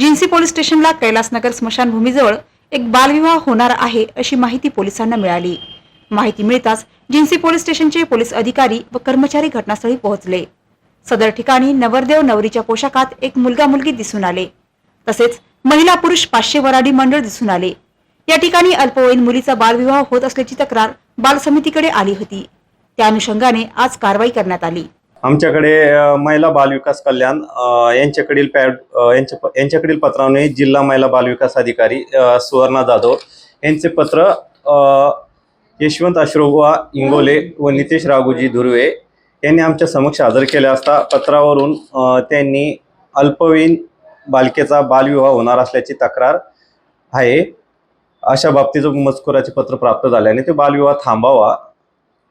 जिन्सी police स्टेशनला कैलासनगर स्मशानभूमीजवळ एक बालविवाह होणार आहे अशी माहिती पोलिसांना मिळाली. माहिती मिळताच जिन्सी पोलीस स्टेशनचे पोलीस अधिकारी व कर्मचारी घटनास्थळी पोहोचले. सदर ठिकाणी नवरदेव नवरीच्या पोशाखात एक मुलगा मुलगी दिसून आले. तसेच महिला पुरुष पाचशे वराडी मंडळ दिसून आले. या ठिकाणी अल्पवयीन मुलीचा बालविवाह होत असल्याची तक्रार बाल समितीकडे आली होती. त्या अनुषंगाने आज कारवाई करण्यात आली. आमच्याकडे महिला बालविकास कल्याण यांच्याकडील पॅड यांच्या प- यांच्याकडील पत्राने जिल्हा महिला बालविकास अधिकारी सुवर्णा जाधव यांचे पत्र यशवंत अश्रोबा इंगोले व नितेश राघोजी धुर्वे यांनी आमच्या समक्ष हजर केले असता पत्रावरून त्यांनी अल्पवयीन बालिकेचा बालविवाह होणार असल्याची तक्रार आहे. अशा बाबतीचं मजकुराचे पत्र प्राप्त झाल्याने ते बालविवाह थांबावा.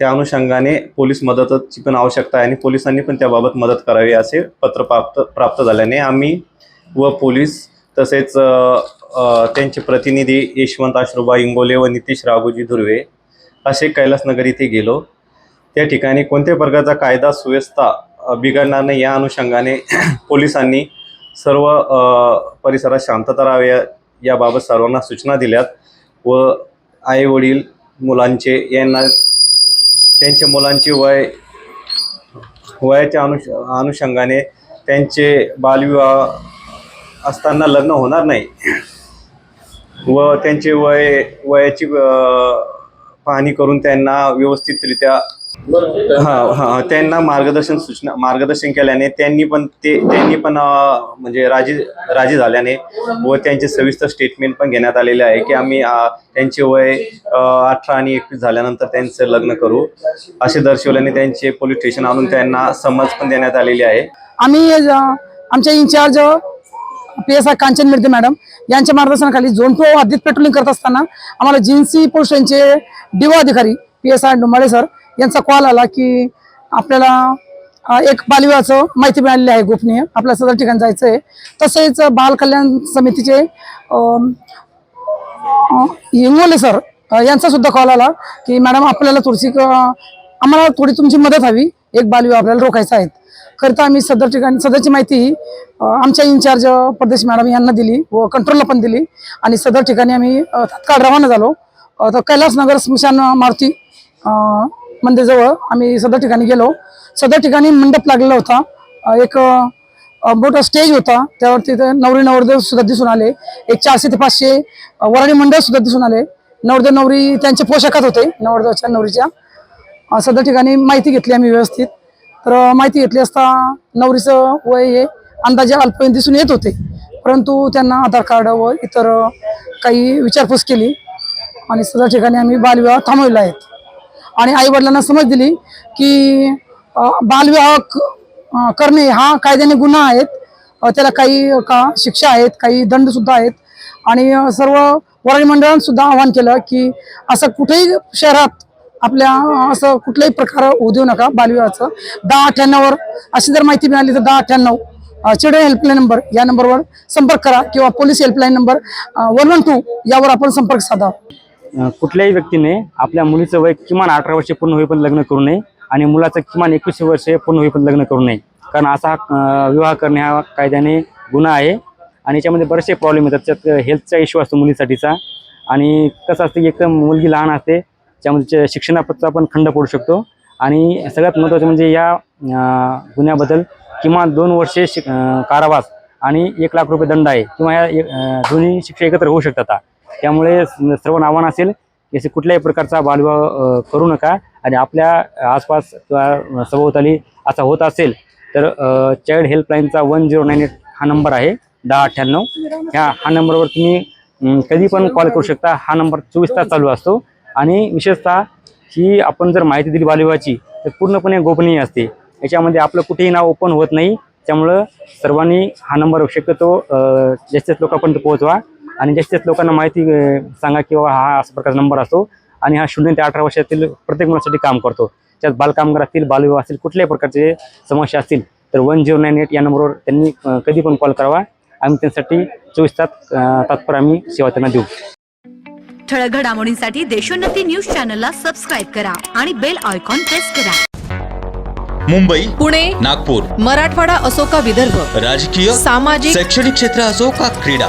त्या अनुषंगाने पोलीस मदतची पण आवश्यकता आहे आणि पोलिसांनी पण त्याबाबत मदत करावी असे पत्र प्राप्त प्राप्त झाल्याने आम्ही व पोलीस तसेच त्यांचे प्रतिनिधी यशवंत आश्रुबा इंगोले व नितीश राघोजी धुर्वे असे कैलासनगर इथे गेलो. त्या ठिकाणी कोणत्याही प्रकारचा कायदा सुव्यवस्था बिघडणार नाही या अनुषंगाने पोलिसांनी सर्व परिसरात शांतता राहावी याबाबत सर्वांना सूचना दिल्यात व आई वडील मुलांचे यांना त्यांच्या मुलांचे वय वयाच्या अनुष अनुषंगाने त्यांचे बालविवाह असताना लग्न होणार नाही. व त्यांचे वय वयाची पाहणी करून त्यांना व्यवस्थितरित्या हा हा त्यांना मार्गदर्शन सूचना मार्गदर्शन केल्याने त्यांनी पण ते त्यांनी पण म्हणजे राजी राजी झाल्याने व त्यांचे सविस्तर स्टेटमेंट पण घेण्यात आलेले आहे की आम्ही त्यांचे वय अठरा आणि एकवीस झाल्यानंतर त्यांचं लग्न करू. असे दर्शवल्याने त्यांचे पोलीस स्टेशन आणून त्यांना समज पण देण्यात आलेली आहे. आम्ही आमच्या incharge P S I Kanchan Mirde madam यांच्या मार्गदर्शनाखाली झोन टू हद्दीत पेट्रोलिंग करत असताना आम्हाला जिन्सी पोलिसांचे यांचे डिओ अधिकारी P S I Dombale sir यांचा कॉल आला की आपल्याला एक बालविवाहाचं माहिती मिळालेली आहे गोपनीय. आपल्या सदर ठिकाणी जायचं आहे तसेच बाल कल्याण समितीचे अम, इंगोले सर यांचा सुद्धा कॉल आला की मॅडम आपल्याला थोडीशी क- आम्हाला थोडी तुमची मदत हवी. एक बालविवाह आपल्याला रोखायचा आहे. करता आम्ही सदर ठिकाणी सदरची माहिती आमच्या इन्चार्ज प्रदेश मॅडम यांना दिली व कंट्रोलला पण दिली. आणि सदर ठिकाणी आम्ही तात्काळ रवाना झालो. तर कैलासनगर स्मशान मारुती मंदिरजवळ आम्ही सदर ठिकाणी गेलो. सदर ठिकाणी मंडप लागलेला होता. एक मोठा स्टेज होता. त्यावरती ते नवरी नवरदेव सुद्धा दिसून आले. एक चारशे ते पाचशे वराडी मंडळ सुद्धा दिसून आले. नवरदेव नवरी त्यांच्या पोशाखात होते नवरदेवाच्या नवरीच्या. सदर ठिकाणी माहिती घेतली आम्ही व्यवस्थित. तर माहिती घेतली असता नवरीचं वय हे अंदाजे अल्पवयीन दिसून येत होते. परंतु त्यांना आधार कार्ड व इतर काही विचारपूस केली. आणि सदर ठिकाणी आम्ही बालविवाह थांबवलेला आहेत आणि आई वडिलांना समज दिली की बालविवाह करणे हा कायद्याने गुन्हा आहेत. त्याला काही का शिक्षा आहेत काही दंड सुद्धा आहेत. आणि सर्व वराडी मंडळांसुद्धा आवाहन केलं की असं कुठेही शहरात आपल्या असं कुठलाही प्रकार होऊ देऊ नका बालविवाहाचं. दहा अठ्ठ्याण्णववर अशी जर माहिती मिळाली तर दहा अठ्ठ्याण्णव चिल्ड्रन हेल्पलाईन नंबर या नंबरवर संपर्क करा किंवा police helpline number one one two यावर आपण संपर्क साधा. कुठल्याही व्यक्तीने आपल्या मुलीचं वय किमान अठरा वर्षे पूर्ण होईपर्यंत लग्न करू नये आणि मुलाचं किमान एकवीस वर्षे पूर्ण होईपर्यंत लग्न करू नये. कारण असा विवाह करणे हा कायद्याने गुन्हा आहे आणि याच्यामध्ये बरेचसे प्रॉब्लेम येतात. त्यात हेल्थचा इश्यू असतो मुलीसाठीचा. आणि कसं असतं की एक तर मुलगी लहान असते त्यामध्ये जे शिक्षणाचा पण खंड पडू शकतो. आणि सगळ्यात महत्त्वाचं म्हणजे या गुन्ह्याबद्दल किमान दोन वर्षे शिक कारावास आणि एक लाख रुपये दंड आहे किंवा या एक- दोन्ही शिक्षा एकत्र होऊ शकतात त्यामुळे सर्व आव्हान असेल की असे कुठल्याही प्रकारचा बालविवाह करू नका. आणि आपल्या आसपास किंवा सभोवताली असा होत असेल तर चाइल्ड हेल्पलाईनचा वन झिरो नाईन एट हा नंबर आहे दहा अठ्ठ्याण्णव. ह्या हा नंबरवर तुम्ही कधी पण कॉल करू शकता. हा नंबर चोवीस तास चालू असतो. आणि विशेषतः ही आपण जर माहिती दिली बालविवाहाची तर पूर्णपणे गोपनीय असते. याच्यामध्ये आपलं कुठेही नाव ओपन होत नाही. त्यामुळं सर्वांनी हा नंबर शक्यतो जास्तीत लोकांपर्यंत पोहोचवा. आणि जास्तीत लोकांना माहिती सांगा किंवा हा असा प्रकारचा नंबर असतो. आणि हा शून्य ते अठरा वर्षातील प्रत्येक मुलासाठी काम करतो. त्यात बालकामगार असतील बालविवाह असतील कुठल्याही प्रकारचे समस्या असतील तर वन झिरो नाईन एट या नंबरवर त्यांनी कधी पण कॉल करावा. आम्ही त्यांसाठी चोवीस तास तात्पर आम्ही सेवा त्यांना देऊ. ठळक घडामोडींसाठी देशोन्नती न्यूज चॅनलला सबस्क्राईब करा आणि बेल आयकॉन प्रेस करा. मुंबई पुणे नागपूर मराठवाडा असो का विदर्भ राजकीय सामाजिक शैक्षणिक क्षेत्र असो का क्रीडा